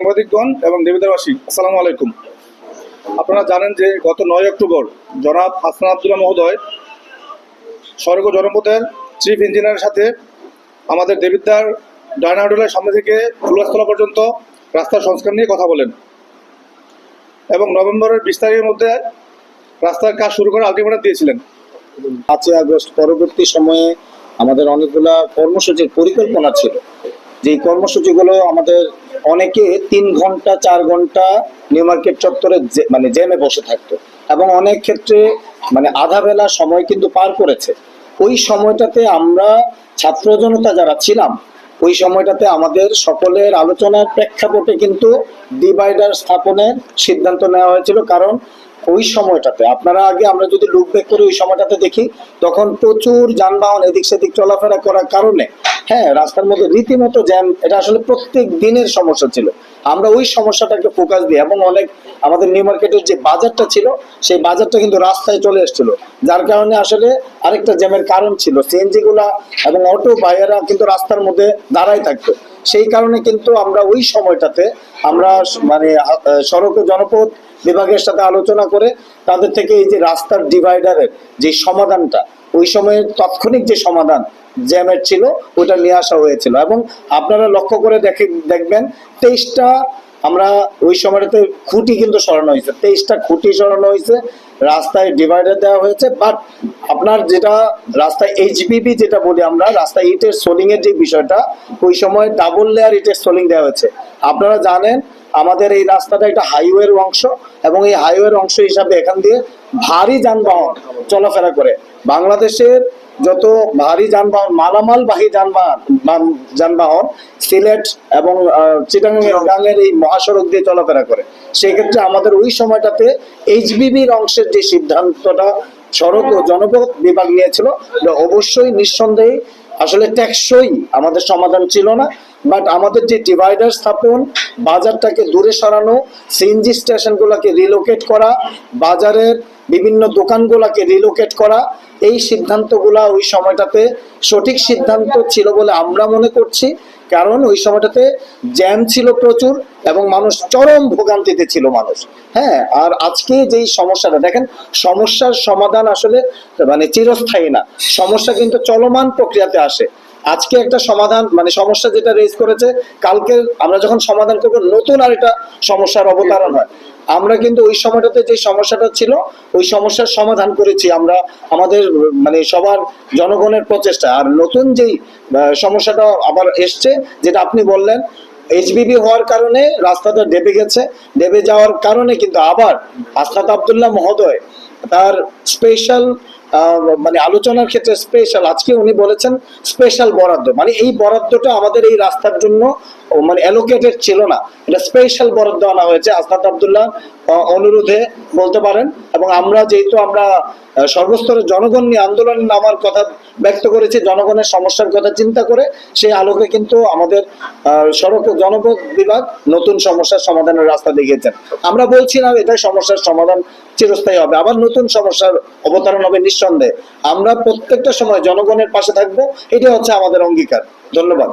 সাংবাদিকগণ এবং দেবিদারবাসী, আসসালামু আলাইকুম। আপনারা জানেন যে গত নয় অক্টোবর জনাব হাসান আবদুল্লাহ মহোদয় স্বর্গ জনপথের চিফ ইঞ্জিনিয়ারের সাথে আমাদের দেবিদ্দার ডায়নাডোলের সামনে থেকে ফুলগাছতলা পর্যন্ত রাস্তার সংস্কার নিয়ে কথা বলেন। এবং নভেম্বরের বিশ তারিখের মধ্যে রাস্তার কাজ শুরু করে আলটিমেটাম দিয়েছিলেন। পাঁচই আগস্ট পরবর্তী সময়ে আমাদের অনেকগুলা কর্মসূচির পরিকল্পনা ছিল। যে কর্মসূচিগুলো আমাদের অনেকে তিন ঘণ্টা, চার ঘণ্টা নিউ মার্কেট চত্বরে মানে জ্যামে বসে থাকতো। এবং অনেক ক্ষেত্রে মানে আধা বেলা সময় কিন্তু পার করেছে। ওই সময়টাতে আমরা ছাত্র জনতা যারা ছিলাম, ওই সময়টাতে আমাদের সকলের আলোচনার প্রেক্ষাপটে কিন্তু ডিভাইডার স্থাপনের সিদ্ধান্ত নেওয়া হয়েছিল। কারণ ওই সময়টাতে, আপনারা আগে আমরা যদি লুক ব্যাক করে ওই সময়টাতে দেখি, তখন প্রচুর যানবাহন এদিক সেদিক চলাফেরা করার কারণে হ্যাঁ রাস্তার মধ্যে রীতিমতো জ্যাম, এটা আসলে প্রত্যেক দিনের সমস্যা ছিল। আমরা ওই সমস্যাটাকে ফোকাস দিই এবং অনেক আমাদের নিউ মার্কেটের যে বাজারটা ছিল, সেই বাজারটা কিন্তু রাস্তায় চলে এসেছিল। যার কারণে আসলে আরেকটা জ্যামের কারণ ছিল। সিএনজি গুলা এবং অটো ভাইয়েরা কিন্তু রাস্তার মধ্যে দাঁড়াই থাকতো। সেই কারণে কিন্তু আমরা ওই সময়টাতে আমরা মানে সড়ক জনপথ বিভাগের সাথে আলোচনা করে তাদের থেকে এই যে রাস্তার ডিভাইডারের যে সমাধানটা, ওই সময়ের তাৎক্ষণিক যে সমাধান জ্যামের ছিল, ওটা নিয়ে আসা হয়েছিল। এবং আপনারা লক্ষ্য করে দেখে, দেখবেন, তেইশটা আমরা ওই সময়টাতে খুঁটি কিন্তু সরানো হয়েছে। তেইশটা খুঁটি সরানো হয়েছে। রাস্তায় ডিভাইডার দেওয়া হয়েছে বাট আপনার যেটা রাস্তায় এইচবিবি যেটা বলি আমরা, রাস্তায় ইটের সোলিং এর যে বিষয়টা, ওই সময় ডাবল লেয়ার ইটের সোলিং দেওয়া হয়েছে। আপনারা জানেন, আমাদের এই রাস্তাটা একটা হাইওয়ের অংশ, এবং এই হাইওয়ের অংশ হিসাবে এখান দিয়ে ভারী যানবাহন চলাফেরা করে। বাংলাদেশের যত ভারী যানবাহন মালামাল বাহী যানবাহন যানবাহন সিলেট এবং চিটাগাঙের এই মহাসড়ক দিয়ে চলাফেরা করে। সেক্ষেত্রে আমাদের ওই সময়টাতে এইচবিবির অংশের যে সিদ্ধান্তটা সড়ক ও জনপথ বিভাগ নিয়েছিল অবশ্যই নিঃসন্দেহে আসলে টেকসই আমাদের সমাধান ছিল না। বাট আমাদের যে ডিভাইডার স্থাপন বাজারটাকে দূরে সরানো সিএনজি স্টেশনগুলোকে রিলোকেট করা বাজারের বিভিন্ন দোকানগুলোকে রিলোকেট করা, এই সিদ্ধান্তগুলা ওই সময়টাতে সঠিক সিদ্ধান্ত ছিল বলে আমরা মনে করছি। কারণ ওই সময়টাতে জ্যাম ছিল প্রচুর এবং মানুষ চরম ভোগান্তিতে ছিল মানুষ। হ্যাঁ আর আজকে যেই সমস্যাটা, দেখেন, সমস্যার সমাধান আসলে মানে চিরস্থায়ী না। সমস্যা কিন্তু চলমান প্রক্রিয়াতে আসে। আজকে একটা সমাধান মানে সমস্যা যেটা রেজ করেছে, কালকে আমরা যখন সমাধান করব, নতুন আর এটা সমস্যার অবতারণ হয়। আমরা কিন্তু ওই সময়টাতে যে সমস্যাটা ছিল, ওই সমস্যার সমাধান করেছি আমরা, আমাদের মানে সবার জনগণের প্রচেষ্টা। আর নতুন যেই সমস্যাটা আবার এসছে, যেটা আপনি বললেন এইচবিবি হওয়ার কারণে রাস্তাটা ডেবে গেছে। ডেবে যাওয়ার কারণে কিন্তু আবার আসনাত আবদুল্লাহ মহোদয় তার স্পেশাল মানে আলোচনার ক্ষেত্রে স্পেশাল আজকে উনি বলেছেন স্পেশাল বরাদ্দ। মানে এই বরাদ্দটা আমাদের এই রাস্তার জন্য মানে অ্যালোকেটেড ছিল না। এটা স্পেশাল বরাদ্দ আনা হয়েছে আসনাত আবদুল্লাহ অনুরোধে বলতে পারেন। এবং আমরা যেহেতু আমরা সর্বস্তরের জনগণ নিয়ে আন্দোলনে নামার কথা ব্যক্ত করেছি, জনগণের সমস্যার কথা চিন্তা করে, সেই আলোকে কিন্তু আমাদের সড়ক জনপথ বিভাগ নতুন সমস্যার সমাধানের রাস্তা দেখিয়েছেন। আমরা বলছি না এটাই সমস্যার সমাধান, চিরস্থায়ী হবে। আবার নতুন সমস্যার অবতারণ হবে নিঃসন্দেহে। আমরা প্রত্যেকটা সময় জনগণের পাশে থাকব এটা হচ্ছে আমাদের অঙ্গীকার। ধন্যবাদ।